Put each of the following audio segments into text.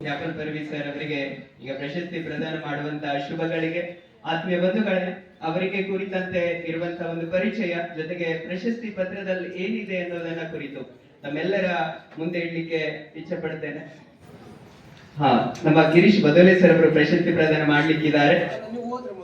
Apple ಪರ್ವಿ sir ಅವರಿಗೆ ಈಗ ಪ್ರಶಸ್ತಿ ಪ್ರದಾನ ಮಾಡುವಂತಹ ಶುಭಗಳಿಗೆ, ಆತ್ಮೀಯ ಬಂಧುಗಳೇ, ಅವರಿಗೆ ಕುರಿತಂತೆ ಇರುವಂತಹ ಒಂದು ಪರಿಚಯ, ಜೊತೆಗೆ ಪ್ರಶಸ್ತಿ ಪತ್ರದಲ್ಲಿ ಏನಿದೆ ಅನ್ನೋದನ್ನ ಕುರಿತು ನಮ್ಮೆಲ್ಲರ ಮುಂದೆ ಇಡ್ಲಿಕ್ಕೆ ಇಚ್ಛೆ ಪಡ್ತೇನೆ. ಹಾ, ನಮ್ಮ ಗಿರೀಶ್ ಬದೋಲೆ ಸರ್ ಅವರು ಪ್ರಶಸ್ತಿ ಪ್ರದಾನ ಮಾಡ್ಲಿಕ್ಕಿದ್ದಾರೆ.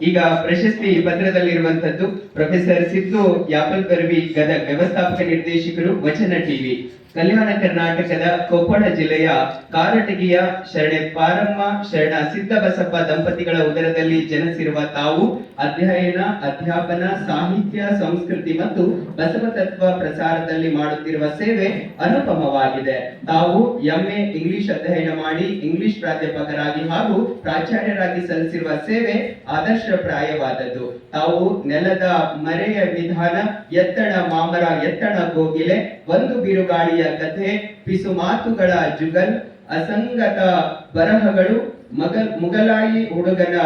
ಈಗ ಪ್ರಶಸ್ತಿ ಪತ್ರದಲ್ಲಿರುವಂತದ್ದು ಪ್ರೊಫೆಸರ್ ಸಿದ್ದು ಯಾಪಲ್ ಪರ್ವಿ ಗದಗ್ ವ್ಯವಸ್ಥಾಪಕ ನಿರ್ದೇಶಕರು, ವಚನ ಟಿವಿ. ಕಲ್ಯಾಣ ಕರ್ನಾಟಕದ ಕೊಪ್ಪಳ ಜಿಲ್ಲೆಯ ಕಾರಟಗಿಯ ಶರಣೆ ಪಾರಮ್ಮ, ಶರಣ ಸಿದ್ದಬಸಪ್ಪ ದಂಪತಿಗಳ ಉದರದಲ್ಲಿ ಜನಿಸಿರುವ ತಾವು ಅಧ್ಯಯನ, ಅಧ್ಯಾಪನ, ಸಾಹಿತ್ಯ, ಸಂಸ್ಕೃತಿ ಮತ್ತು ಬಸವ ತತ್ವ ಪ್ರಸಾರದಲ್ಲಿ ಮಾಡುತ್ತಿರುವ ಸೇವೆ ಅನುಪಮವಾಗಿದೆ. ತಾವು ಎಂಎ ಇಂಗ್ಲಿಷ್ ಅಧ್ಯಯನ ಮಾಡಿ ಇಂಗ್ಲಿಷ್ ಪ್ರಾಧ್ಯಾಪಕರಾಗಿ ಹಾಗೂ ಪ್ರಾಚಾರ್ಯರಾಗಿ ಸಲ್ಲಿಸಿರುವ ಸೇವೆ ಆದರ್ಶಪ್ರಾಯವಾದದ್ದು. ತಾವು ನೆಲದ ಮರೆಯ ವಿಧಾನ, ಎತ್ತಣ ಮಾಮರ, ಎತ್ತಣ ಕೋಗಿಲೆ, ಒಂದು ಬಿರುಗಾಳಿಯ ಕಥೆ ಪಿಸು ಮಾತುಗಳ ಜುಗಲ್, ಅಸಂಗತ ಬರಹಗಳು ಮಗಲ್ ಮುಗಲಾಯಿ ಹುಡುಗನ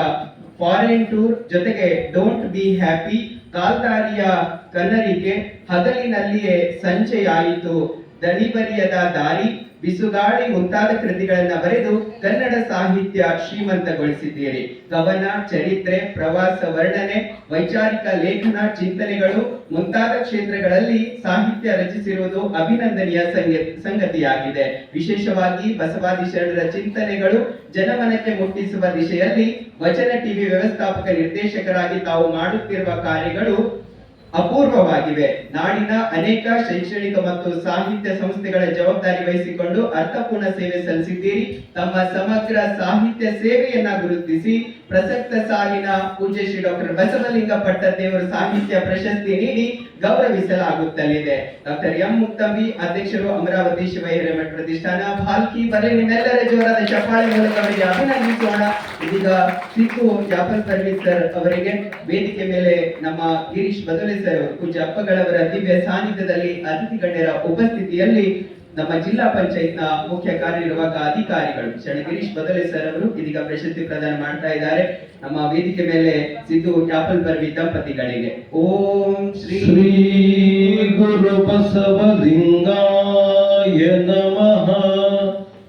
ಫಾರಿನ್ ಟೂರ್ ಜೊತೆಗೆ ಡೋಂಟ್ ಬಿ ಹ್ಯಾಪಿ ಕಾಲ್ದಾರಿಯ ಕನ್ನರಿಗೆ ಹಗಲಿನಲ್ಲಿಯೇ ಸಂಜೆಯಾಯಿತು ದಣಿಬರಿಯದ ದಾರಿ ಬಿಸುಗಾಳಿ ಮುಂತಾದ ಕೃತಿಗಳನ್ನ ಬರೆದು ಕನ್ನಡ ಸಾಹಿತ್ಯ ಶ್ರೀಮಂತಗೊಳಿಸಿದ್ದೀರಿ. ಕವನ ಚರಿತ್ರೆ, ಪ್ರವಾಸ, ವರ್ಣನೆ, ವೈಚಾರಿಕ ಲೇಖನ, ಚಿಂತನೆಗಳು ಮುಂತಾದ ಕ್ಷೇತ್ರಗಳಲ್ಲಿ ಸಾಹಿತ್ಯ ರಚಿಸಿರುವುದು ಅಭಿನಂದನೀಯ ಸಂಗ- ಸಂಗತಿಯಾಗಿದೆ. ವಿಶೇಷವಾಗಿ ಬಸವಾದಿ ಶರಣರ ಚಿಂತನೆಗಳು ಜನಮನಕ್ಕೆ ಮುಟ್ಟಿಸುವ ದಿಶೆಯಲ್ಲಿ ವಚನ ಟಿವಿ ವ್ಯವಸ್ಥಾಪಕ ನಿರ್ದೇಶಕರಾಗಿ ತಾವು ಮಾಡುತ್ತಿರುವ ಕಾರ್ಯಗಳು ಅಪೂರ್ವವಾಗಿವೆ. ನಾಡಿನ ಅನೇಕ ಶೈಕ್ಷಣಿಕ ಮತ್ತು ಸಾಹಿತ್ಯ ಸಂಸ್ಥೆಗಳ ಜವಾಬ್ದಾರಿ ವಹಿಸಿಕೊಂಡು ಅರ್ಥಪೂರ್ಣ ಸೇವೆ ಸಲ್ಲಿಸಿದ್ದೀರಿ. ತಮ್ಮ ಸಮಗ್ರ ಸಾಹಿತ್ಯ ಸೇವೆಯನ್ನ ಗುರುತಿಸಿ ಪ್ರಸಕ್ತ ಸಾಲಿನ ಪೂಜೆ ಶ್ರೀ ಡಾಕ್ಟರ್ ಬಸವಲಿಂಗ ಪಟ್ಟದೇವರು ಸಾಹಿತ್ಯ ಪ್ರಶಸ್ತಿ ನೀಡಿ ಗೌರವಿಸಲಾಗುತ್ತಲಿದೆ. ಡಾಕ್ಟರ್ ಎಂ ಮುಕ್ತಂಬಿ ಅಧ್ಯಕ್ಷರು ಅಮರಾವತಿ ಶಿವಹಿರೇಮಠ ಪ್ರತಿಷ್ಠಾನ ಭಾಲ್ಕಿ ಬರೆ ನಿಮ್ಮೆಲ್ಲರ ಜೋರದ ಚಪ್ಪಾಳೆ ಮೂಲಕ ಅವರಿಗೆ ಅಭಿನಂದಿಸೋಣ. ಇದೀಗ ಸಿದ್ದು ಜಾಫರ್ ಸರ್ವೀಸ್ ಸರ್ ಅವರಿಗೆ ವೇದಿಕೆ ಮೇಲೆ ನಮ್ಮ ಗಿರೀಶ್ ಬದಲೆ ಅಪ್ಪಗಳವರ ದಿವ್ಯ ಸಾನ್ನಿಧ್ಯದಲ್ಲಿ ಅತಿಥಿ ಗಣ್ಯರ ಉಪಸ್ಥಿತಿಯಲ್ಲಿ ನಮ್ಮ ಜಿಲ್ಲಾ ಪಂಚಾಯತ್ನ ಮುಖ್ಯ ಕಾರ್ಯನಿರ್ವಾಹಕ ಅಧಿಕಾರಿಗಳು ಶರಣ ಗಿರೀಶ್ ಬದಲೆ ಸರ್ ಅವರು ಇದೀಗ ಪ್ರಶಸ್ತಿ ಪ್ರದಾನ ಮಾಡ್ತಾ ಇದ್ದಾರೆ. ನಮ್ಮ ವೇದಿಕೆ ಮೇಲೆ ಸಿದ್ದು ಕ್ಯಾಪಲ್ ಬರ್ವಿ ದಂಪತಿಗಳಿಗೆ. ಓಂ ಶ್ರೀ ಶ್ರೀ ಗುರು ಬಸವಲಿಂಗಾಯ ನಮಃ.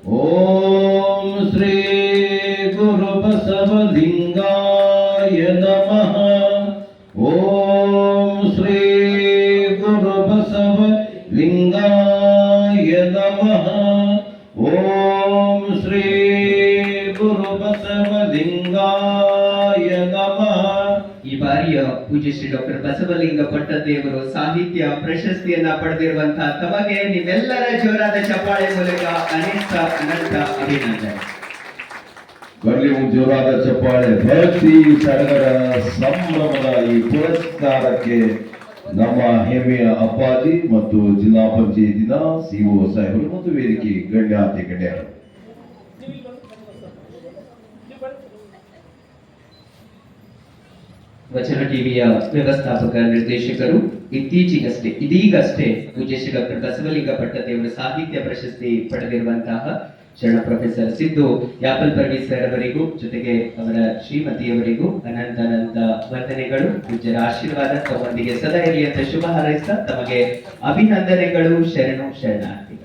ಓಂ ಶ್ರೀ ಗುರು ಬಸವಲಿಂಗಾಯ ನಮಃ. ಬಸವಲಿಂಗಾಯ ನಮಃ ಓಂ ಶ್ರೀ ಗುರು ಬಸವಲಿಂಗಾಯ ನಮಃ ಈ ಬಾರಿಯ ಪೂಜ್ಯ ಶ್ರೀ ಡಾಕ್ಟರ್ ಬಸವಲಿಂಗ ಪಟ್ಟದೇವರು ಸಾಹಿತ್ಯ ಪ್ರಶಸ್ತಿಯನ್ನ ಪಡೆದಿರುವಂತಹ ತಮಗೆ ನಿಮ್ಮೆಲ್ಲರ ಜೋರಾದ ಚಪ್ಪಾಳೆ ಮೂಲಕ ಅನೇಕ ಅನಂತ ಅಭಿನಂದನೆ. ಬರಲಿ ಜೋರಾದ ಚಪ್ಪಾಳೆ. ಭಕ್ತಿ ಸಡಗರ ಸಂಭ್ರಮದ ಈ ಪುರಸ್ಕಾರಕ್ಕೆ ನಮ್ಮ ಹೆಮ್ಮೆಯ ಅಪ್ಪಾಜಿ ಮತ್ತು ಜಿಲ್ಲಾ ಪಂಚಾಯತಿನ ಸಿಒ ಸಾಹೇಬರು ಮತ್ತು ವೇದಿಕೆ ಗಣ್ಯಾತಿ ಗಣ್ಯರು. ವಚನ ಟಿವಿಯ ವ್ಯವಸ್ಥಾಪಕ ನಿರ್ದೇಶಕರು ಇತ್ತೀಚೆಗಷ್ಟೇ, ಇದೀಗಷ್ಟೇ ಪೂಜ್ಯ ಶ್ರೀ ಡಾಕ್ಟರ್ ಬಸವಲಿಂಗ ಪಟ್ಟದೇವರ ಸಾಹಿತ್ಯ ಪ್ರಶಸ್ತಿ ಪಡೆದಿರುವಂತಹ ಶರಣ ಪ್ರೊಫೆಸರ್ ಸಿದ್ದು ಯಾಪಲ್ ಪರ್ವೀಸ್ ಸರ್ ಅವರಿಗೂ ಜೊತೆಗೆ ಅವರ ಶ್ರೀಮತಿಯವರಿಗೂ ಅನಂತ ಅನಂತ ವಂದನೆಗಳು. ಪೂಜ್ಯರ ಆಶೀರ್ವಾದ ತಮ್ಮೊಂದಿಗೆ ಸದಾ ಇರಲಿ ಅಂತ ಶುಭ ಹಾರೈಸ್ತಾ ತಮಗೆ ಅಭಿನಂದನೆಗಳು. ಶರಣು ಶರಣಾರ್ಥಿ.